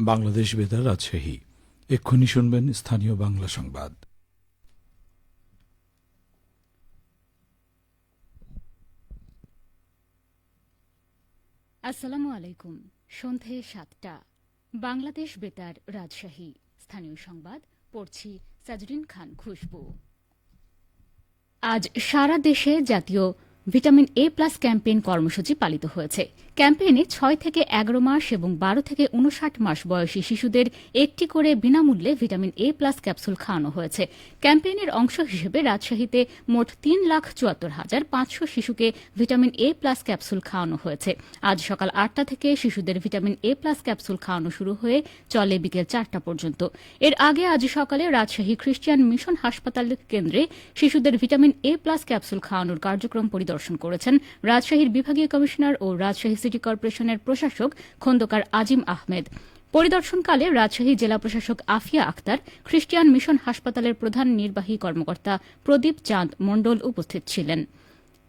বাংলাদেশ বেতার রাজশাহী। এক্ষুনি শুনবেন স্থানীয় বাংলা সংবাদ। আসসালামু আলাইকুম। সন্ধে সাতটা। বাংলাদেশ বেতার রাজশাহী। স্থানীয় সংবাদ, পড়ছি সাজরিন খান খুশবু। আজ সারা দেশে জাতীয় ভিটামিন এ প্লাস ক্যাম্পেইন কর্মসূচি পালিত হয়েছে। ক্যাম্পেইনে ছয় থেকে এগারো মাস এবং বারো থেকে উনষাট মাস বয়সী শিশুদের একটি করে বিনামূল্যে ভিটামিন এ প্লাস ক্যাপসুল খাওয়ানো হয়েছে। ক্যাম্পেইনের অংশ হিসেবে রাজশাহীতে মোট তিন লাখ চুয়াত্তর হাজার পাঁচশো শিশুকে ভিটামিন এ প্লাস ক্যাপসুল খাওয়ানো হয়েছে। আজ সকাল আটটা থেকে শিশুদের ভিটামিন এ প্লাস ক্যাপসুল খাওয়ানো শুরু হয়ে চলে বিকেল চারটা পর্যন্ত। এর আগে আজ সকালে রাজশাহী খ্রিস্টিয়ান মিশন হাসপাতাল কেন্দ্রে শিশুদের ভিটামিন এ প্লাস ক্যাপসুল খাওয়ানোর কার্যক্রম পরিদর্শন করেছেন রাজশাহীর বিভাগীয় কমিশনার ও রাজশাহী সিটি কর্পোরেশনের প্রশাসক খন্দকার আজিম আহমেদ। পরিদর্শনকালে রাজশাহী জেলা প্রশাসক আফিয়া আক্তার খ্রিস্টিয়ান মিশন হাসপাতালের প্রধান নির্বাহী কর্মকর্তা প্রদীপ চাঁদ মণ্ডল উপস্থিত ছিলেন।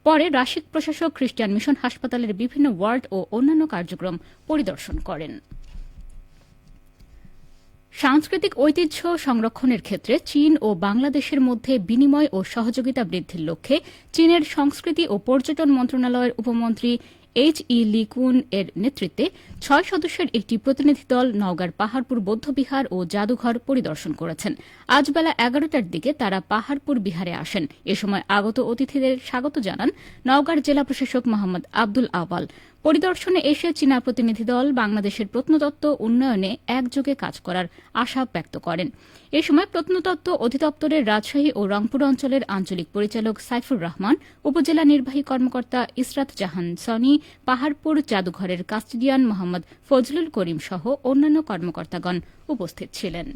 পরে রাশিক প্রশাসক খ্রিস্টিয়ান মিশন হাসপাতালের বিভিন্ন ওয়ার্ড ও অন্যান্য কার্যক্রম পরিদর্শন করেন। সাংস্কৃতিক ঐতিহ্য সংরক্ষণের ক্ষেত্রে চীন ও বাংলাদেশের মধ্যে বিনিময় ও সহযোগিতা বৃদ্ধির লক্ষ্যে চীনের সংস্কৃতি ও পর্যটন মন্ত্রণালয়ের উপমন্ত্রী এইচ ই লিকুন এর নেতৃত্বে ছয় সদস্যের একটি প্রতিনিধি দল নওগাঁর পাহাড়পুর বৌদ্ধবিহার ও জাদুঘর পরিদর্শন করেছেন। আজ বেলা এগারোটার দিকে তারা পাহাড়পুর বিহারে আসেন। এ সময় আগত অতিথিদের স্বাগত জানান নওগাঁর জেলা প্রশাসক মোহাম্মদ আব্দুল আওয়াল। পরিদর্শনে এসে চীনা প্রতিনিধি দল বাংলাদেশের প্রত্নতত্ত্ব উন্নয়নে একযোগে কাজ করার আশা ব্যক্ত করেন। এ সময় প্রত্নতত্ত্ব অধিদপ্তরের রাজশাহী ও রংপুর অঞ্চলের আঞ্চলিক পরিচালক সাইফুর রহমান, উপজেলা নির্বাহী কর্মকর্তা ইসরাত জাহান সনি, পাহাড়পুর জাদুঘরের কাস্টিডিয়ান মোহাম্মদ ফজলুল করিম সহ অন্যান্য কর্মকর্তাগণ উপস্থিত ছিলেন।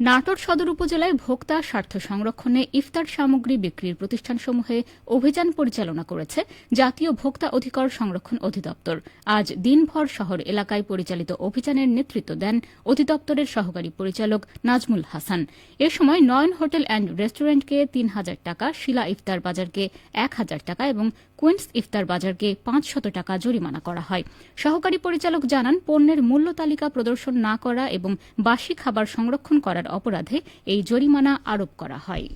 নাটোর সদর উপজেলায় ভোক্তা স্বার্থ সংরক্ষণে ইফতার সামগ্রী বিক্রির প্রতিষ্ঠানসমূহে অভিযান পরিচালনা করেছে জাতীয় ভোক্তা অধিকার সংরক্ষণ অধিদপ্তর। আজ দিনভর শহর এলাকায় পরিচালিত অভিযানের নেতৃত্ব দেন অধিদপ্তরের সহকারী পরিচালক নাজমুল হাসান। এ সময় নয়ন হোটেল অ্যান্ড রেস্টুরেন্টকে তিন হাজার টাকা, শিলা ইফতার বাজারকে এক হাজার টাকা এবং কুইন্স ইফতার বাজারকে পাঁচ শত টাকা জরিমানা করা হয়। সহকারী পরিচালক জানান, পণ্যের মূল্য তালিকা প্রদর্শন না করা এবং বাসি খাবার সংরক্ষণ করার অপরাধে এই জরিমানা আরোপ করা হয়।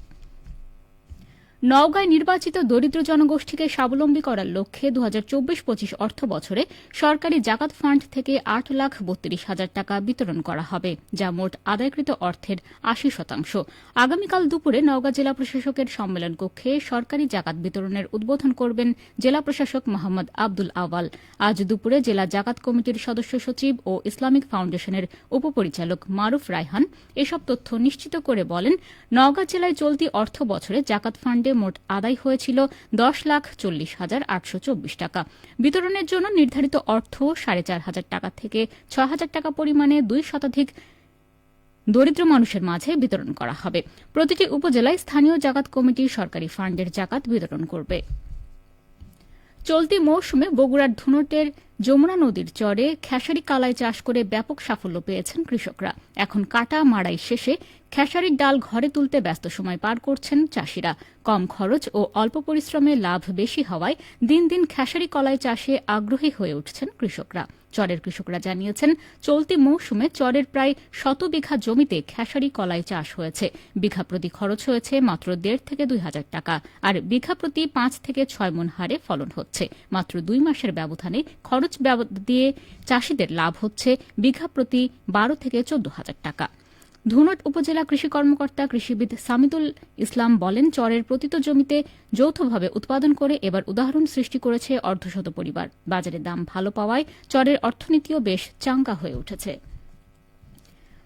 নওগাঁয় নির্বাচিত দরিদ্র জনগোষ্ঠীকে স্বাবলম্বী করার লক্ষ্যে দু হাজার চব্বিশ পঁচিশ অর্থ বছরে সরকারি জাকাত ফান্ড থেকে আট লাখ বত্রিশ হাজার টাকা বিতরণ করা হবে, যা মোট আদায়কৃত অর্থের আশি শতাংশ। আগামীকাল দুপুরে নওগাঁ জেলা প্রশাসকের সম্মেলন কক্ষে সরকারি জাকাত বিতরণের উদ্বোধন করবেন জেলা প্রশাসক মোহাম্মদ আব্দুল আওয়াল। আজ দুপুরে জেলা জাকাত কমিটির সদস্য সচিব ও ইসলামিক ফাউন্ডেশনের উপপরিচালক মারুফ রায়হান এসব তথ্য নিশ্চিত করে বলেন, নওগাঁ জেলায় চলতি অর্থ বছরে জাকাত ফান্ডে মোট আদায় হয়েছিল দশ লাখ চল্লিশ হাজার আটশো চব্বিশ টাকা। বিতরণের জন্য নির্ধারিত অর্থ সাড়ে চার হাজার টাকা থেকে ছ হাজার টাকা পরিমাণে দুই শতাধিক দরিদ্র মানুষের মাঝে বিতরণ করা হবে। প্রতিটি উপজেলায় স্থানীয় জাকাত কমিটি সরকারি ফান্ডের জাকাত বিতরণ করবে। চলতি মৌসুমে বগুড়ার ধুনটের যমুনা নদীর চরে খেসারি কালাই চাষ করে ব্যাপক সাফল্য পেয়েছেন কৃষকরা। এখন কাটা মাড়াই শেষে খেসারির ডাল ঘরে তুলতে ব্যস্ত সময় পার করছেন চাষিরা। কম খরচ ও অল্প পরিশ্রমে লাভ বেশি হওয়ায় দিন দিন খেসারি কলাই চাষে আগ্রহী হয়ে উঠছেন কৃষকরা। চরের কৃষকরা জানিয়েছেন, চলতি মৌসুমে চরের প্রায় শত বিঘা জমিতে খেসারি কলাই চাষ হয়েছে। বিঘা প্রতি খরচ হয়েছে মাত্র দেড় থেকে দুই হাজার টাকা, আর বিঘা প্রতি পাঁচ থেকে ছয় মন হারে ফলন হচ্ছে। মাত্র দুই মাসের ব্যবধানে খরচ দিয়ে চাষিদের লাভ হচ্ছে বিঘা প্রতি বারো থেকে চোদ্দ হাজার টাকা। ধুনট উপজেলা কৃষি কর্মকর্তা কৃষিবিদ সামিদুল ইসলাম বলেন, চরের প্রতিত জমিতে যৌথভাবে উৎপাদন করে এবার উদাহরণ সৃষ্টি করেছে অর্ধশত পরিবার। বাজারে দাম ভালো পাওয়ায় চরের অর্থনীতিও বেশ চাঙ্গা হয়ে উঠেছে।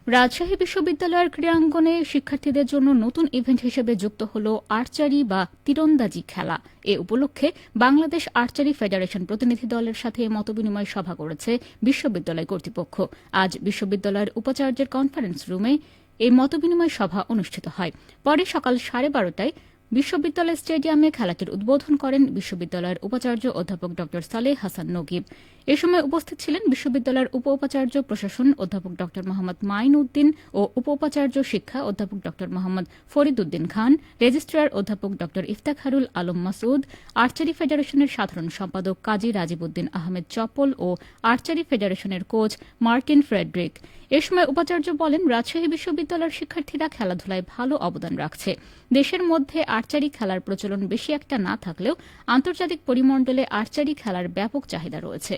রাজশাহী বিশ্ববিদ্যালয়ের ক্রীড়াঙ্গনে শিক্ষার্থীদের জন্য নতুন ইভেন্ট হিসেবে যুক্ত হল আর্চারি বা তীরন্দাজি খেলা। এ উপলক্ষে বাংলাদেশ আর্চারি ফেডারেশন প্রতিনিধি দলের সাথে মতবিনিময় সভা করেছে বিশ্ববিদ্যালয় কর্তৃপক্ষ। আজ বিশ্ববিদ্যালয়ের উপাচার্যের কনফারেন্স রুমে এই মতবিনিময় সভা অনুষ্ঠিত হয়। পরে সকাল সাড়ে বারোটায় বিশ্ববিদ্যালয় স্টেডিয়ামে খেলাটির উদ্বোধন করেন বিশ্ববিদ্যালয়ের উপাচার্য অধ্যাপক ড. সালেহ হাসান নগিব। এ সময় উপস্থিত ছিলেন বিশ্ববিদ্যালয়ের উপ উপাচার্য প্রশাসন অধ্যাপক ড. মোহাম্মদ মাইন উদ্দিন ও উপ উপাচার্য শিক্ষা অধ্যাপক ড. মোহাম্মদ ফরিদ উদ্দিন খান, রেজিস্ট্রার অধ্যাপক ড. ইফতাখারুল আলম মাসুদ আর্চারি ফেডারেশনের সাধারণ সম্পাদক কাজী রাজীব উদ্দিন আহমেদ চপল ও আর্চারি ফেডারেশনের কোচ মার্টিন ফ্রেডরিক। এ সময় উপাচার্য বলেন, রাজশাহী বিশ্ববিদ্যালয়ের শিক্ষার্থীরা খেলাধুলায় ভালো অবদান রাখছে। দেশের মধ্যে আর্চারি খেলার প্রচলন বেশি একটা না থাকলেও আন্তর্জাতিক পরিমণ্ডলে আর্চারি খেলার ব্যাপক চাহিদা রয়েছে।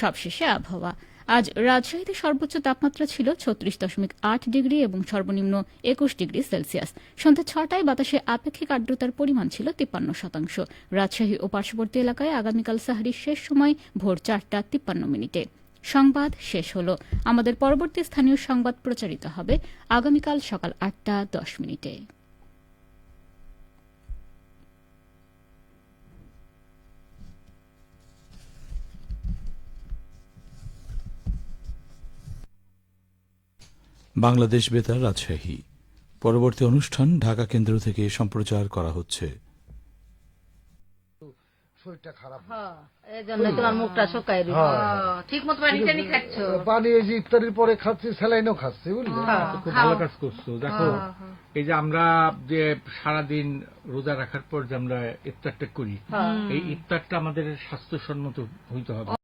সবশেষে আবহাওয়া। আজ রাজশাহীতে সর্বোচ্চ তাপমাত্রা ছিল ছত্রিশ দশমিক আট ডিগ্রি এবং সর্বনিম্ন একুশ ডিগ্রি সেলসিয়াস। সন্ধ্যা ছটায় বাতাসে আপেক্ষিক আর্দ্রতার পরিমাণ ছিল তিপ্পান্ন শতাংশ। রাজশাহী ও পার্শ্ববর্তী এলাকায় আগামীকাল সাহারির শেষ সময় ভোর চারটা তিপ্পান্ন মিনিটে। সংবাদ শেষ হল। আমাদের পরবর্তী স্থানীয় সংবাদ প্রচারিত হবে আগামীকাল সকাল আটটা দশ মিনিটে। বাংলাদেশ বেতার রাজশাহী। পরবর্তী অনুষ্ঠান ঢাকা কেন্দ্র থেকে সম্প্রচার করা হচ্ছে। শরীরটা খারাপ হ্যাঁ, এই জন্য তোমার মুখটা শুকাই ঠিক মতো পানি টানি খাচ্ছ? পানি এই যে ইফতারির পরে খাচ্ছি স্যালাইনও খাচ্ছি বুঝলি? খুব ভালো কাজ করছ। দেখো এই যে আমরা যে সারাদিন রোজা রাখার পর যে আমরা ইফতারটা করি এই ইফতারটা আমাদের স্বাস্থ্যসম্মত হইতে হবে।